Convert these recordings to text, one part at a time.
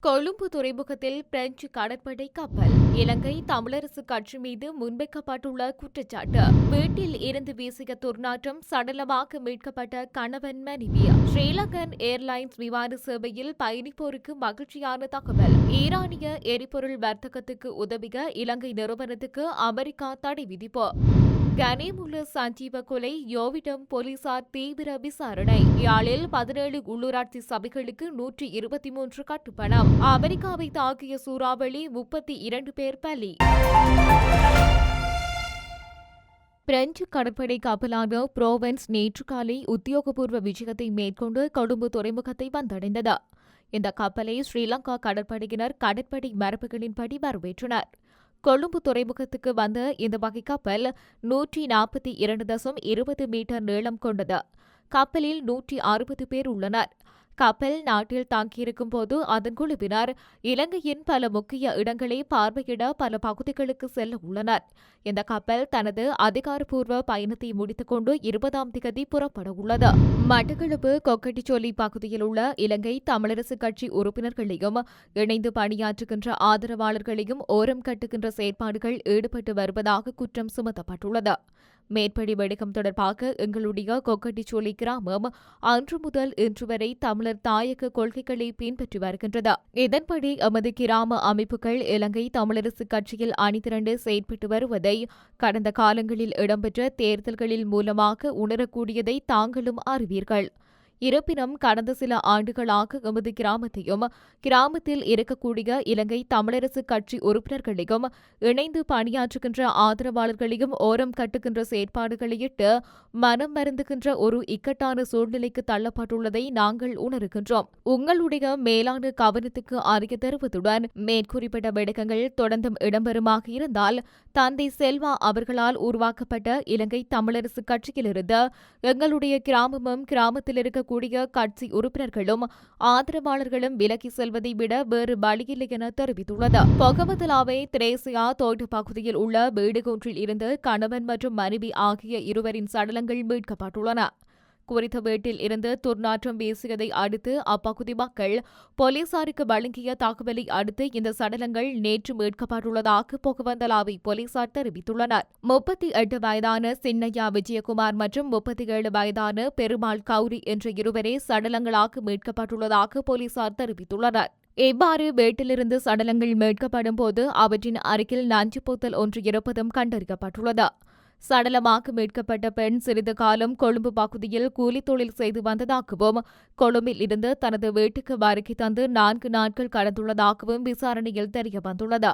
கொழும்பு துறைமுகத்தில் பிரெஞ்சு கடற்படை கப்பல் இலங்கை தமிழரசு கட்சி மீது முன்வைக்கப்பட்டுள்ள குற்றச்சாட்டு. வீட்டில் இருந்து வீசிய துர்நாற்றம் சடலமாக மீட்கப்பட்ட கணவன் மனைவி. ஸ்ரீலங்கன் ஏர்லைன்ஸ் விமான சேவையில் பயணிப்போருக்கு மகிழ்ச்சியான தகவல். ஈரானிய எரிபொருள் வர்த்தகத்துக்கு உதவிய இலங்கை நிறுவனத்துக்கு அமெரிக்கா தடை விதிப்பு. கனிமுல சஞ்சீவ கொலை யோவிடம் போலீசார் தீவிர விசாரணை. யாழில் பதினேழு உள்ளூராட்சி சபைகளுக்கு நூற்றி இருபத்தி மூன்று கட்டுப்பணம். அமெரிக்காவை தாக்கிய சூறாவளி முப்பத்தி இரண்டு பேர் பலி. பிரெஞ்சு கடற்படை கப்பலான புரோவென்ஸ் நேற்று காலை உத்தியோகபூர்வ விஜயத்தை மேற்கொண்டு கொழும்பு துறைமுகத்தை வந்தடைந்தது. இந்த கப்பலை ஸ்ரீலங்கா கடற்படையினர் கடற்படை மரபுகளின்படி வரவேற்றனர். கொழும்பு துறைமுகத்துக்கு வந்த இந்த வகை கப்பல் நூற்றி நாற்பத்தி இரண்டு தசம் இருபது மீட்டர் நீளம் கொண்டது. கப்பலில் நூற்றி அறுபது பேர் உள்ளனர். கப்பல் நாட்டில் தாங்கியிருக்கும் போது அதன் குழுவினர் இலங்கையின் பல முக்கிய இடங்களை பார்வையிட பல பகுதிகளுக்கு செல்ல உள்ளனர். இந்த கப்பல் தனது அதிகாரப்பூர்வ பயணத்தை முடித்துக்கொண்டு இருபதாம் திகதி புறப்பட உள்ளது. மட்டக்களப்பு கொக்கட்டிச்சோலி பகுதியில் உள்ள இலங்கை தமிழரசு கட்சி உறுப்பினர்களையும் இணைந்து பணியாற்றுகின்ற ஆதரவாளர்களையும் ஓரம் கட்டுகின்ற செயற்பாடுகள் ஈடுபட்டு வருவதாக குற்றம் சுமத்தப்பட்டுள்ளது. மேற்படி வெடிக்கம் தொடர்பாக எங்களுடைய கொக்கட்டிச்சோலை கிராமம் அன்று முதல் இன்று வரை தமிழர் தாயக கொள்கைகளை பின்பற்றி வருகின்றது. இதன்படி எமது கிராம அமைப்புகள் இலங்கை தமிழரசு கட்சியில் அணிதிரண்டு செயற்பட்டு வருவதை கடந்த காலங்களில் இடம்பெற்ற தேர்தல்களில் மூலமாக உணரக்கூடியதை தாங்களும் அறிவீர்கள். இருப்பினும் கடந்த சில ஆண்டுகளாக எமது கிராமத்தையும் கிராமத்தில் இருக்கக்கூடிய இலங்கை தமிழரசு கட்சி உறுப்பினர்களையும் இணைந்து பணியாற்றுகின்ற ஆதரவாளர்களையும் ஓரம் கட்டுகின்ற செயற்பாடுகளையிட்டு மனம் மருந்துகின்ற ஒரு இக்கட்டான சூழ்நிலைக்கு தள்ளப்பட்டுள்ளதை நாங்கள் உணர்கின்றோம். உங்களுடைய மேலான கவனத்துக்கு அறிய தருவதுடன் மேற்குறிப்பிட்ட விடக்கங்கள் தொடர்ந்தும் இடம்பெறுமாக இருந்தால் தந்தை செல்வா அவர்களால் உருவாக்கப்பட்ட இலங்கை தமிழரசு கட்சியிலிருந்து எங்களுடைய கிராமமும் கிராமத்தில் இருக்கக்கூடிய கட்சி உறுப்பினர்களும் ஆதரவாளர்களும் விலகி செல்வதை விட வேறு வழியில்லை என தெரிவித்துள்ளது. பொகமதலாவை திரேசியா தோட்ட பகுதியில் உள்ள வீடு ஒன்றில் இருந்து கணவன் மற்றும் மனைவி ஆகிய இருவரின் சடலங்கள் மீட்கப்பட்டுள்ளன. குறித்த வீட்டில் இருந்து துர்நாற்றம் வீசியதை அடுத்து அப்பகுதி மக்கள் போலீசாருக்கு வழங்கிய தகவலை அடுத்து இந்த சடலங்கள் நேற்று மீட்கப்பட்டுள்ளதாக புகவந்தலாவை போலீசார் தெரிவித்துள்ளனர். முப்பத்தி எட்டு வயதான சின்னையா விஜயகுமார் மற்றும் முப்பத்தி ஏழு வயதான பெருமாள் கௌரி என்ற இருவரே சடலங்களாக மீட்கப்பட்டுள்ளதாக போலீசார் தெரிவித்துள்ளனர். இவ்வாறு வீட்டிலிருந்து சடலங்கள் மீட்கப்படும் போது அவற்றின் அருகில் நஞ்சு போத்தல் ஒன்று இருப்பதும் கண்டறியப்பட்டுள்ளது. சடலமாக மீட்கப்பட்ட பெண் சிறிது காலம் கொழும்பு பகுதியில் கூலி தொழில் செய்து வந்ததாகவும் கொழும்பில் இருந்து தனது வீட்டுக்கு வருகை தந்து நான்கு நாட்கள் கடந்துள்ளதாகவும் விசாரணையில் தெரியவந்துள்ளது.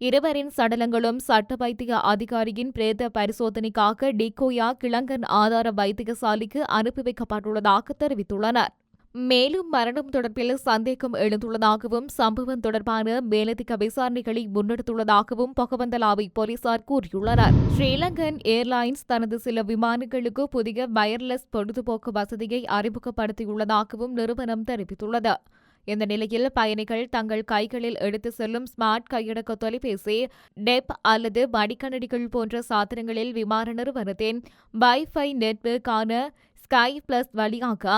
இருவரின் சடலங்களும் சட்ட வைத்திய அதிகாரியின் பிரேத பரிசோதனைக்காக டிகோயா கிழங்கன் ஆதார வைத்தியசாலைக்கு அனுப்பி வைக்கப்பட்டுள்ளதாக தெரிவித்துள்ளனர். மேலும் மரணம் தொடர்பில் சந்தேகம் எழுந்துள்ளதாகவும் சம்பவம் தொடர்பான மேலதிக விசாரணைகளை முன்னெடுத்துள்ளதாகவும் பொகவந்தலாவை போலீசார் கூறியுள்ளனர். ஸ்ரீலங்கன் ஏர்லைன்ஸ் தனது சில விமானங்களுக்கு புதிய வயர்லெஸ் பொழுதுபோக்கு வசதியை அறிமுகப்படுத்தியுள்ளதாகவும் நிறுவனம் தெரிவித்துள்ளது. இந்த நிலையில் பயணிகள் தங்கள் கைகளில் எடுத்து செல்லும் ஸ்மார்ட் கையடக்க தொலைபேசி டெப் அல்லது மடிக்கணடிகள் போன்ற சாதனங்களில் விமான நிறுவனத்தின் வைஃபை நெட்வொர்க்கான ஸ்கை பிளஸ் வழியாக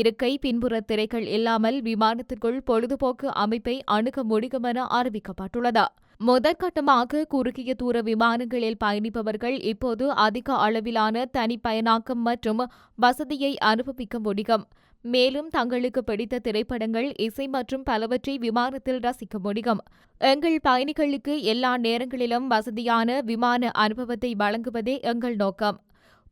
இருக்கை பின்புற திரைகள் இல்லாமல் விமானத்திற்குள் பொழுதுபோக்கு அமைப்பை அணுக முடியும் என அறிவிக்கப்பட்டுள்ளது. முதற்கட்டமாக குறுகிய தூர விமானங்களில் பயணிப்பவர்கள் இப்போது அதிக அளவிலான தனிப்பயனாக்கம் மற்றும் வசதியை அனுபவிக்க முடியும். மேலும் தங்களுக்கு பிடித்த திரைப்படங்கள் இசை மற்றும் பலவற்றை விமானத்தில் ரசிக்க முடியும். எங்கள் பயணிகளுக்கு எல்லா நேரங்களிலும் வசதியான விமான அனுபவத்தை வழங்குவதே எங்கள் நோக்கம்.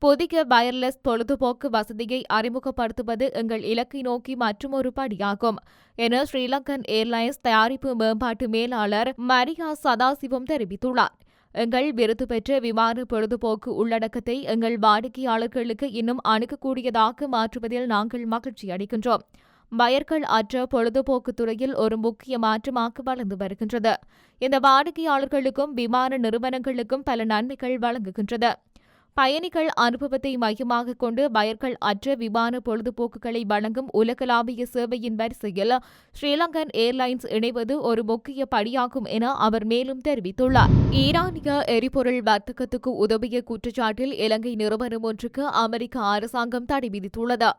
புதிய வயர்லெஸ் பொழுதுபோக்கு வசதியை அறிமுகப்படுத்துவது எங்கள் இலக்கை நோக்கி மற்றொரு படியாகும். என ஸ்ரீலங்கன் ஏர்லைன்ஸ் தயாரிப்பு மேம்பாட்டு மேலாளர் மரியா சதாசிவம் தெரிவித்துள்ளார். எங்கள் விருது பெற்ற விமான பொழுதுபோக்கு உள்ளடக்கத்தை எங்கள் வாடிக்கையாளர்களுக்கு இன்னும் அணுகக்கூடியதாக மாற்றுவதில் நாங்கள் மகிழ்ச்சி அடைகின்றோம். வயர்கள் அற்ற பொழுதுபோக்கு துறையில் ஒரு முக்கிய மாற்றமாக வளர்ந்து வருகின்றது. இந்த வாடிக்கையாளர்களுக்கும் விமான நிறுவனங்களுக்கும் பல நன்மைகள் வழங்குகின்றது. பயணிகள் அனுபவத்தை மையமாக கொண்டு பயர்கள் அற்ற விமான பொழுதுபோக்குகளை வழங்கும் உலகளாவிய சேவையின் வரிசையில் ஸ்ரீலங்கன் ஏர்லைன்ஸ் இணைவது ஒரு முக்கிய படியாகும் என அவர் மேலும் தெரிவித்துள்ளார். ஈரானிய எரிபொருள் வர்த்தகத்துக்கு உதவிய குற்றச்சாட்டில் இலங்கை நிறுவனம் ஒன்றுக்கு அமெரிக்க அரசாங்கம் தடை விதித்துள்ளது.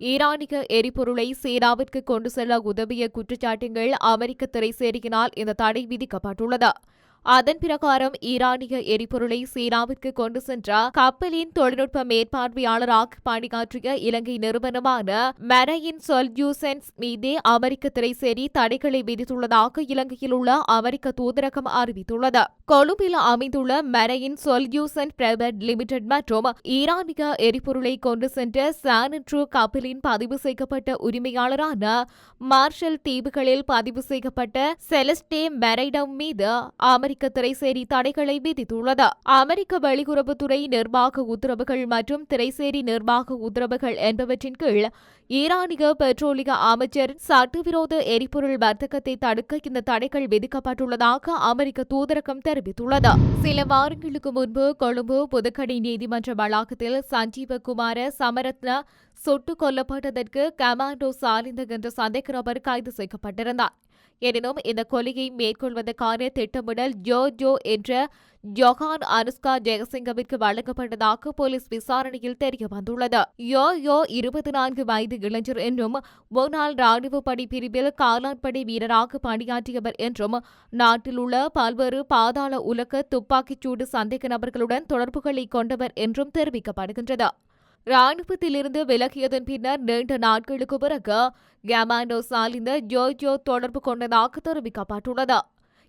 ஈரானிய எரிபொருளை சீனாவிற்கு கொண்டு செல்ல உதவிய குற்றச்சாட்டுகள் அமெரிக்க திரைசேரியினால் இந்த தடை விதிக்கப்பட்டுள்ளது. அதன் பிரகாரம் ஈரானிய எரிபொருளை சீனாவிற்கு கொண்டு சென்ற கப்பலின் தொழில்நுட்ப மேற்பார்வையாளராக பணியாற்றிய இலங்கை நிறுவனமான மெரையின் சொல்யூசன்ஸ் மீதே அமெரிக்க திரைசேரி தடைகளை விதித்துள்ளதாக இலங்கையில் உள்ள அமெரிக்க தூதரகம் அறிவித்துள்ளது. கொழும்பில் அமைந்துள்ள மெரையின் சொல்யூசன் பிரைவேட் லிமிடெட் மற்றும் ஈரானிய எரிபொருளை கொண்டு சென்ற சானட்ரூ கப்பலின் பதிவு செய்யப்பட்ட உரிமையாளரான மார்ஷல் தீவுகளில் பதிவு செய்யப்பட்ட செலஸ்டே மெரைடம் மீது அமெரிக்க திரைசேரி தடைகளை விதித்துள்ளது. அமெரிக்க வெளியுறவுத்துறை நிர்வாக உத்தரவுகள் மற்றும் திரைசேரி நிர்வாக உத்தரவுகள் என்பவற்றின் கீழ் ஈரானிய பெட்ரோலிய அமைச்சர் சட்டவிரோத எரிபொருள் வர்த்தகத்தை தடுக்க இந்த தடைகள் விதிக்கப்பட்டுள்ளதாக அமெரிக்க தூதரகம் தெரிவித்துள்ளது. சில வாரங்களுக்கு முன்பு கொழும்பு புதுக்கடை நீதிமன்ற வளாகத்தில் சஞ்சீவகுமார சமரத்ன சுட்டுக் கொல்லப்பட்டதற்கு கமாண்டோ சாலிந்த என்ற சந்தேக நபர் கைது செய்யப்பட்டிருந்தார். எனினும் இந்த கொலையை மேற்கொள்வதற்கான திட்டமிடல் ஜோ ஜோ என்ற ஜொஹான் அனுஸ்கா ஜெயசிங்கவிற்கு வழங்கப்பட்டதாக போலீஸ் விசாரணையில் தெரிய வந்துள்ளது யோ யோ இருபத்தி நான்கு வயது இளைஞர் என்றும் முன்னாள் ராணுவ படை பிரிவில் காலாட்படை வீரராக பணியாற்றியவர் என்றும் நாட்டில் உள்ள பல்வேறு பாதாள உலக துப்பாக்கிச்சூடு சந்தேக நபர்களுடன் தொடர்புகளை கொண்டவர் என்றும் தெரிவிக்கப்படுகின்றது. ராணுவத்திலிருந்து விலகியதன் பின்னர் நீண்ட நாட்களுக்கு பிறகு கமாண்டோ சாலிந்த ஜோஜோ தொடர்பு கொண்டதாக தெரிவிக்கப்பட்டுள்ளது.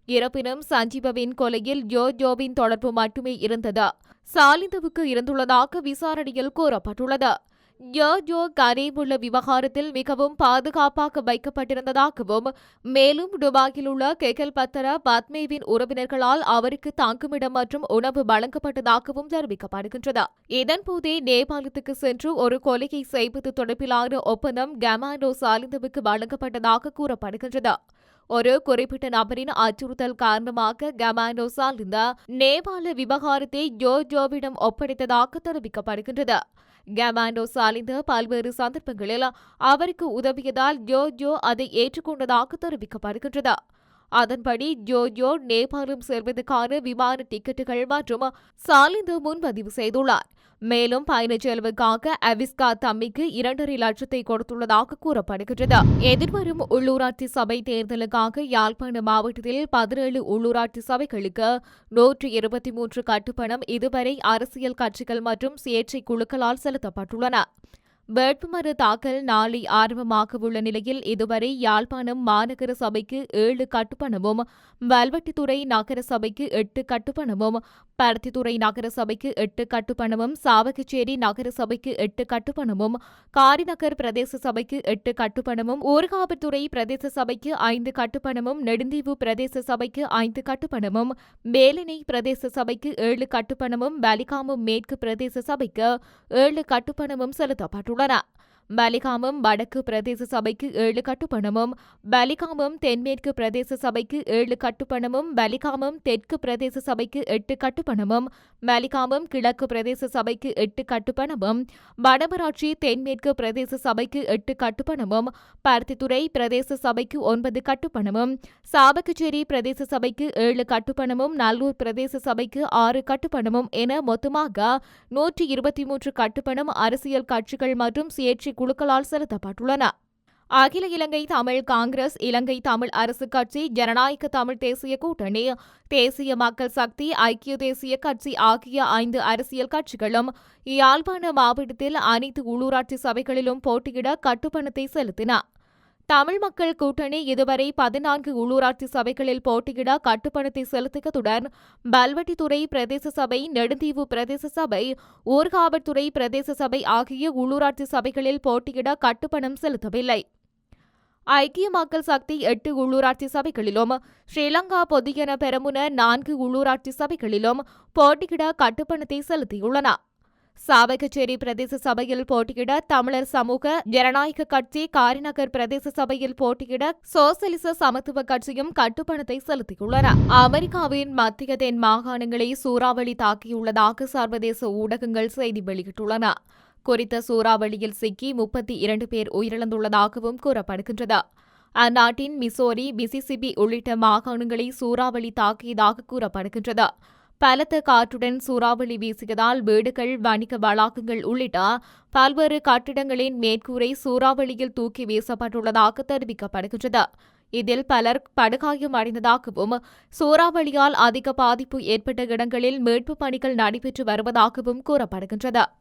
இருப்பினும் சஞ்சீபவின் கொலையில் ஜோஜோவின் தொடர்பு மட்டுமே இருந்தது. சாலிந்தவுக்கு இருந்துள்ளதாக விசாரணையில் கூறப்பட்டுள்ளது. யோயோ கரீம் உள்ள விவகாரத்தில் மிகவும் பாதுகாப்பாக வைக்கப்பட்டிருந்ததாகவும் மேலும் துபாயில் உள்ள கெகல் பத்தர பத்மேவின் உறவினர்களால் அவருக்கு தங்குமிடம் மற்றும் உணவு வழங்கப்பட்டதாகவும் தெரிவிக்கப்படுகின்றது. இதன்போதே நேபாளத்துக்கு சென்று ஒரு கொலையை செய்வது தொடர்பிலான ஒப்பந்தம் கமாண்டோ சாலிந்தவுக்கு வழங்கப்பட்டதாக கூறப்படுகின்றது. ஒரு குறிப்பிட்ட நபரின் அச்சுறுத்தல் காரணமாக கமாண்டோஸால் சாலிந்த நேபாள விவகாரத்தை ஜோஜோவிடம் ஒப்படைத்ததாக தெரிவிக்கப்படுகின்றது. கமாண்டோ சாலிந்த பல்வேறு சந்தர்ப்பங்களில் அவருக்கு உதவியதால் ஜோஜோ அதை ஏற்றுக்கொண்டதாக தெரிவிக்கப்படுகின்றது. அதன்படி ஜோஜோ நேபாளம் செல்வதற்கான விமான டிக்கெட்டுகள் மற்றும் சாலிந்து முன்பதிவு செய்துள்ளார். மேலும் பயணச் செலவுக்காக அவிஸ்கா தம்மிக்கு இரண்டரை லட்சத்தை கொடுத்துள்ளதாக கூறப்படுகிறது எதிர்வரும் உள்ளூராட்சி சபை தேர்தலுக்காக யாழ்ப்பாண மாவட்டத்தில் பதினேழு உள்ளூராட்சி சபைகளுக்கு நூற்று இருபத்தி மூன்று கட்டுப்பணம் இதுவரை அரசியல் கட்சிகள் மற்றும் சுயேட்சை குழுக்களால் செலுத்தப்பட்டுள்ளன. வேட்புமனு தாக்கல் நாளை ஆரம்பமாக உள்ள நிலையில் இதுவரை யாழ்ப்பாணம் மாநகர சபைக்கு ஏழு கட்டுப்பணமும் வல்வெட்டித்துறை நகர சபைக்கு எட்டு கட்டுப்பணமும் பருத்தித்துறை நகர சபைக்கு எட்டு கட்டுப்பணமும் சாவகச்சேரி நகர சபைக்கு எட்டு கட்டுப்பணமும் காரிநகர் பிரதேச சபைக்கு எட்டு கட்டுப்பணமும் ஊர்காவல்துறை பிரதேச சபைக்கு ஐந்து கட்டுப்பணமும் நெடுந்தீவு பிரதேச சபைக்கு ஐந்து கட்டுப்பணமும் மேலினை பிரதேச சபைக்கு ஏழு கட்டுப்பணமும் பலிகாமம் மேற்கு பிரதேச சபைக்கு ஏழு கட்டுப்பணமும் செலுத்தப்பட்டுள்ளன. பலிகாமம் வடக்கு பிரதேச சபைக்கு ஏழு கட்டுப்பணமும் பலிகாமம் தென்மேற்கு பிரதேச சபைக்கு ஏழு கட்டுப்பணமும் பலிகாமம் தெற்கு பிரதேச சபைக்கு எட்டு கட்டுப்பணமும் பலிகாமம் கிழக்கு பிரதேச சபைக்கு எட்டு கட்டுப்பணமும் வடமராட்சி தென்மேற்கு பிரதேச சபைக்கு எட்டு கட்டுப்பணமும் பருத்தித்துறை பிரதேச சபைக்கு ஒன்பது கட்டுப்பணமும் சாவகச்சேரி பிரதேச சபைக்கு ஏழு கட்டுப்பணமும் நல்லூர் பிரதேச சபைக்கு ஆறு கட்டுப்பணமும் என மொத்தமாக நூற்றி இருபத்தி மூன்று கட்டுப்பணம் அரசியல் கட்சிகள் மற்றும் சுயேட்சை குழுக்களால் செலுத்தப்பட்டுள்ளன. அகில இலங்கை தமிழ் காங்கிரஸ் இலங்கை தமிழ் அரசு கட்சி ஜனநாயக தமிழ் தேசிய கூட்டணி தேசிய மக்கள் சக்தி ஐக்கிய தேசிய கட்சி ஆகிய ஐந்து அரசியல் கட்சிகளும் யாழ்ப்பாண மாவட்டத்தில் அனைத்து உள்ளூராட்சி சபைகளிலும் போட்டியிட கட்டுப்பணத்தை செலுத்தின. தமிழ் மக்கள் கூட்டணி இதுவரை பதினான்கு உள்ளூராட்சி சபைகளில் போட்டியிட கட்டுப்பணத்தை செலுத்தியதுடன் பல்வெட்டித்துறை பிரதேச சபை நெடுந்தீவு பிரதேச சபை ஊர்காவற்துறை பிரதேச சபை ஆகிய உள்ளூராட்சி சபைகளில் போட்டியிட கட்டுப்பணம் செலுத்தவில்லை. ஐக்கிய மக்கள் சக்தி எட்டு உள்ளூராட்சி சபைகளிலும் ஸ்ரீலங்கா பொதுஜன பெரமுன நான்கு உள்ளூராட்சி சபைகளிலும் போட்டியிட கட்டுப்பணத்தை செலுத்தியுள்ளன. சாவகச்சேரி பிரதேச சபையில் போட்டியிட தமிழர் சமூக ஜனநாயக கட்சி காரிநகர் பிரதேச சபையில் போட்டியிட சோசலிச சமத்துவ கட்சியும் கட்டுப்பணத்தை செலுத்தியுள்ளன. அமெரிக்காவின் மத்திய தென் மாகாணங்களை சூறாவளி தாக்கியுள்ளதாக சர்வதேச ஊடகங்கள் செய்தி வெளியிட்டுள்ளன. குறித்த சூறாவளியில் சிக்கி முப்பத்தி இரண்டு பேர் உயிரிழந்துள்ளதாகவும் கூறப்படுகின்றது. அந்நாட்டின் மிசோரி மிசிசிபி உள்ளிட்ட மாகாணங்களை சூறாவளி தாக்கியதாக கூறப்படுகின்றது. பலத்த காற்றுடன் சூறாவளி வீசியதால் வீடுகள் வணிக வளாகங்கள் உள்ளிட்ட பல்வேறு கட்டிடங்களின் மேற்கூரை சூறாவளியில் தூக்கி வீசப்பட்டுள்ளதாக தெரிவிக்கப்படுகின்றது. இதில் பலர் படுகாயம் அடைந்ததாகவும் சூறாவளியால் அதிக பாதிப்பு ஏற்பட்ட இடங்களில் மீட்புப் பணிகள் நடைபெற்று வருவதாகவும் கூறப்படுகின்றது.